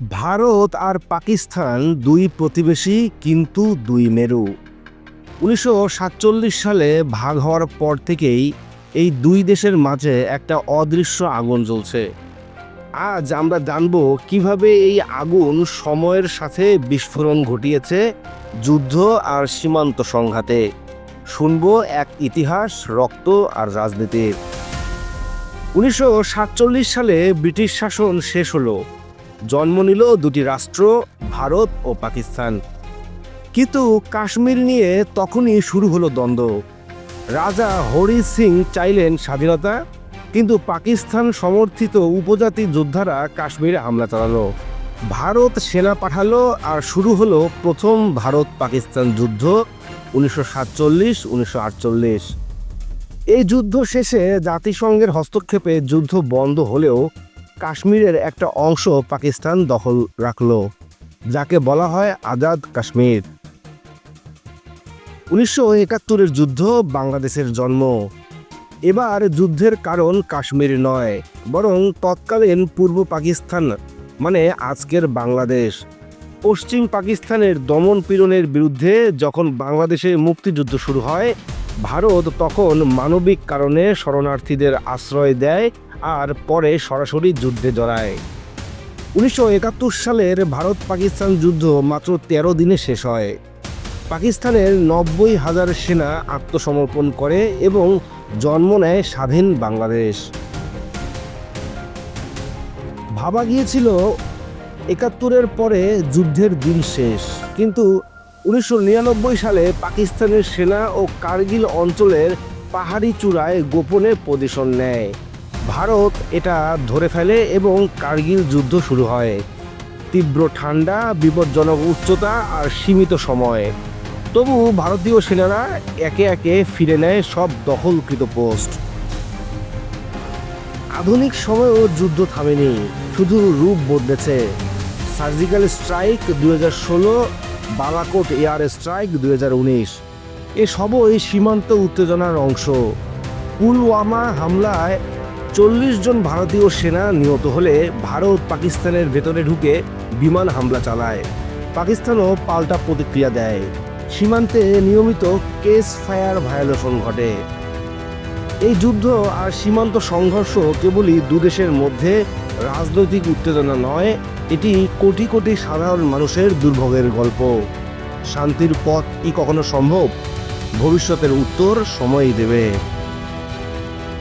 ভারত আর পাকিস্তান দুই প্রতিবেশী, কিন্তু দুই মেরু। উনিশশো সাতচল্লিশ সালে ভাগ হওয়ার পর থেকেই এই দুই দেশের মাঝে একটা অদৃশ্য আগুন জ্বলছে। আজ আমরা জানব কীভাবে এই আগুন সময়ের সাথে বিস্ফোরণ ঘটিয়েছে যুদ্ধ আর সীমান্ত সংঘাতে। শুনব এক ইতিহাস, রক্ত আর রাজনীতির। উনিশশো সাতচল্লিশ সালে ব্রিটিশ শাসন শেষ হলো। জন্ম নিল দুটি রাষ্ট্র, ভারত ও পাকিস্তান। কিন্তু কাশ্মীর নিয়ে তখনই শুরু হলো দ্বন্দ্ব। রাজা হরি সিং চাইলেন স্বাধীনতা, কিন্তু পাকিস্তান সমর্থিত উপজাতি যোদ্ধারা কাশ্মীরে হামলা চালালো। ভারত সেনা পাঠালো আর শুরু হলো প্রথম ভারত পাকিস্তান যুদ্ধ উনিশশো সাতচল্লিশ, উনিশশো আটচল্লিশ। এই যুদ্ধ শেষে জাতিসংঘের হস্তক্ষেপে যুদ্ধ বন্ধ হলেও কাশ্মীরের একটা অংশ পাকিস্তান দখল রাখল, যাকে বলা হয় আজাদ কাশ্মীর। উনিশশো একাত্তরের যুদ্ধ বাংলাদেশের জন্ম। এবার যুদ্ধের কারণ কাশ্মীর নয়, বরং তৎকালীন পূর্ব পাকিস্তান মানে আজকের বাংলাদেশ। পশ্চিম পাকিস্তানের দমন পীড়নের বিরুদ্ধে যখন বাংলাদেশে মুক্তিযুদ্ধ শুরু হয়, ভারত তখন মানবিক কারণে শরণার্থীদের আশ্রয় দেয় আর পরে সরাসরি যুদ্ধে জড়ায়। উনিশশো একাত্তর সালের ভারত পাকিস্তান যুদ্ধ মাত্র তেরো দিনে শেষ হয়। পাকিস্তানের নব্বই হাজার সেনা আত্মসমর্পণ করে এবং জন্ম নেয় স্বাধীন বাংলাদেশ। ভাবা গিয়েছিল একাত্তরের পরে যুদ্ধের দিন শেষ, কিন্তু উনিশশো নিরানব্বই সালে পাকিস্তানের সেনা ও কার্গিল অঞ্চলের পাহাড়ি চূড়ায় গোপনে পজিশন নেয়। ভারত এটা ধরে ফেলে এবং কার্গিল যুদ্ধ শুরু হয়। তীব্র ঠান্ডা, বিপজ্জনক উচ্চতা আর সীমিত সময়। তবু ভারতীয় সেনারা একে একে ফিরে নেয় সব দখলকৃত পোস্ট। আধুনিক সময়েও যুদ্ধ থামেনি, শুধু রূপ বদলেছে। সার্জিক্যাল স্ট্রাইক দু হাজার ষোলো, বালাকোট এয়ার স্ট্রাইক দু হাজার উনিশ এসবই সীমান্ত উত্তেজনার অংশ। পুলওয়ামা হামলায় চল্লিশ জন ভারতীয় সেনা নিহত হলে ভারত পাকিস্তানের ভেতরে ঢুকে বিমান হামলা চালায়। পাকিস্তানও পাল্টা প্রতিক্রিয়া দেয়। সীমান্তে নিয়মিত কেস ফায়ার ভায়োলেশন ঘটে। এই যুদ্ধ আর সীমান্ত সংঘর্ষ কেবলই দুদেশের মধ্যে রাজনৈতিক উত্তেজনা নয়, এটি কোটি কোটি সাধারণ মানুষের দুর্ভোগের গল্প। শান্তির পথ কি কখনো সম্ভব? ভবিষ্যতের উত্তর সময়ই দেবে।